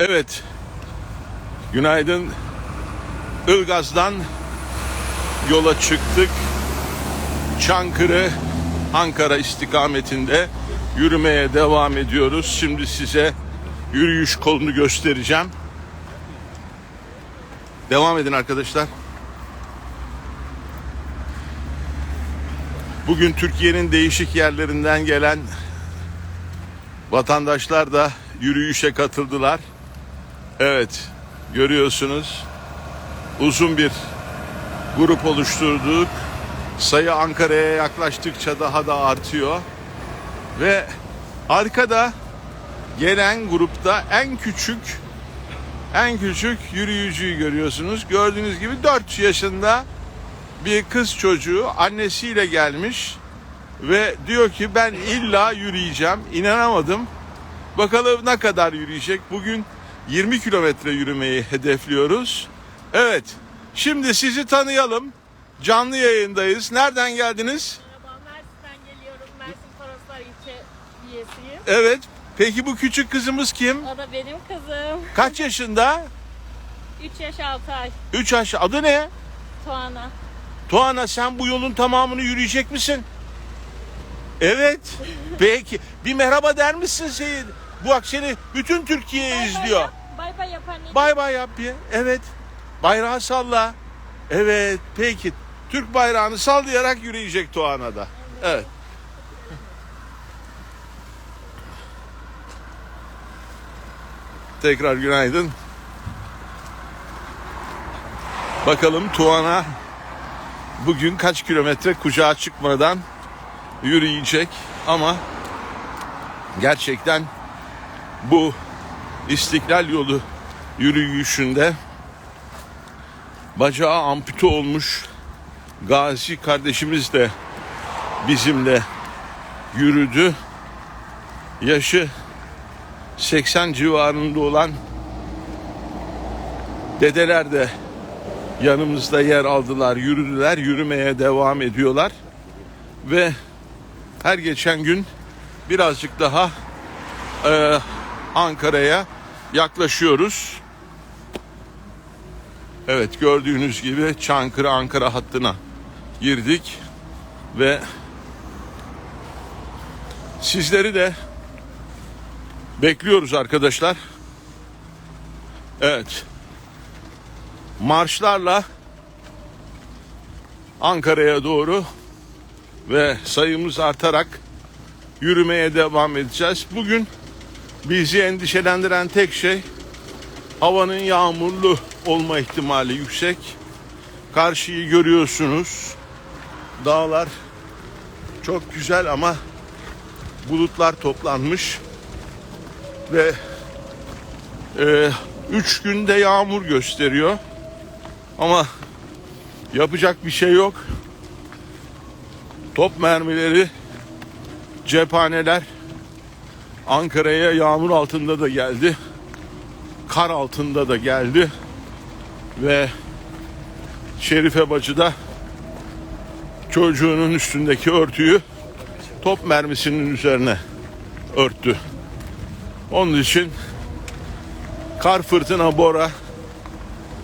Evet. Günaydın. Ilgaz'dan yola çıktık. Çankırı, Ankara istikametinde yürümeye devam ediyoruz. Şimdi size yürüyüş kolunu göstereceğim. Devam edin arkadaşlar. Bugün Türkiye'nin değişik yerlerinden gelen vatandaşlar da yürüyüşe katıldılar. Evet, görüyorsunuz. Uzun bir grup oluşturduk. Sayı Ankara'ya yaklaştıkça daha da artıyor. Ve arkada gelen grupta en küçük en küçük yürüyücüyü görüyorsunuz. Gördüğünüz gibi 4 yaşında bir kız çocuğu annesiyle gelmiş ve diyor ki ben illa yürüyeceğim. İnanamadım. Bakalım ne kadar yürüyecek. Bugün 20 kilometre yürümeyi hedefliyoruz. Evet. Şimdi sizi tanıyalım. Canlı yayındayız. Nereden geldiniz? Merhaba, Mersin'den geliyorum. Mersin Toroslar ilçe üyesiyim. Evet. Peki bu küçük kızımız kim? O da benim kızım. Kaç yaşında? 3 yaş 6 ay. 3 yaş. Adı ne? Tuana. Tuana sen bu yolun tamamını yürüyecek misin? Evet. Peki. Bir merhaba der misin Seyit? Bu bak seni bütün Türkiye izliyor. Bay bay yap. Bay bay yap bir. Evet. Bayrağı salla. Evet. Peki. Türk bayrağını sallayarak yürüyecek Tuana da. Evet. Tekrar günaydın. Bakalım Tuana bugün kaç kilometre kucağa çıkmadan yürüyecek ama gerçekten bu İstiklal yolu yürüyüşünde bacağı ampute olmuş Gazi kardeşimiz de bizimle yürüdü. Yaşı 80 civarında olan dedeler de yanımızda yer aldılar, yürüdüler, yürümeye devam ediyorlar. Ve her geçen gün birazcık daha e, Ankara'ya yaklaşıyoruz. Evet gördüğünüz gibi Çankırı Ankara hattına girdik ve sizleri de bekliyoruz arkadaşlar. Evet. Marşlarla Ankara'ya doğru ve sayımız artarak yürümeye devam edeceğiz. Bugün bizi endişelendiren tek şey havanın yağmurlu olma ihtimali yüksek. Karşıyı görüyorsunuz. Dağlar çok güzel ama bulutlar toplanmış ve e, üç günde yağmur gösteriyor. Ama yapacak bir şey yok. Top mermileri, cephaneler Ankara'ya yağmur altında da geldi. Kar altında da geldi. Ve Şerife Bacı da çocuğunun üstündeki örtüyü top mermisinin üzerine örttü. Onun için kar fırtına bora,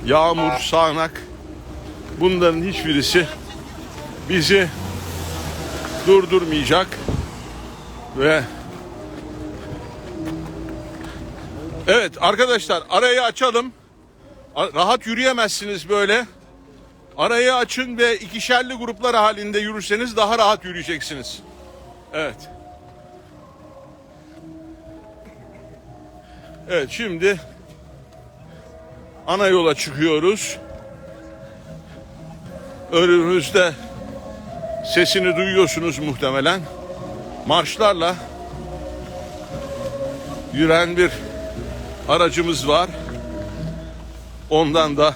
yağmur, sağanak bunların hiçbirisi bizi durdurmayacak ve Evet arkadaşlar arayı açalım. Rahat yürüyemezsiniz böyle. Arayı açın ve ikişerli gruplar halinde yürürseniz daha rahat yürüyeceksiniz. Evet. Evet şimdi ana yola çıkıyoruz. Önümüzde sesini duyuyorsunuz muhtemelen. Marşlarla yürüyen bir aracımız var. Ondan da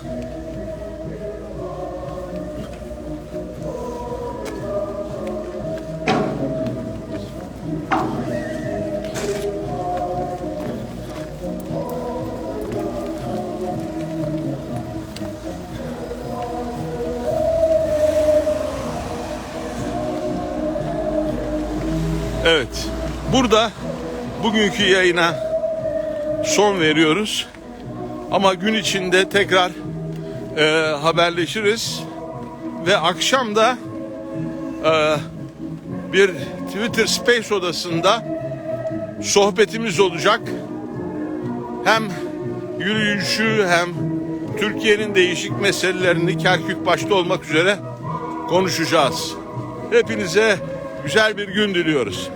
Evet. Burada bugünkü yayına son veriyoruz. Ama gün içinde tekrar e, haberleşiriz ve akşam da e, bir Twitter Space odasında sohbetimiz olacak. Hem yürüyüşü hem Türkiye'nin değişik meselelerini Kerkük başta olmak üzere konuşacağız. Hepinize güzel bir gün diliyoruz.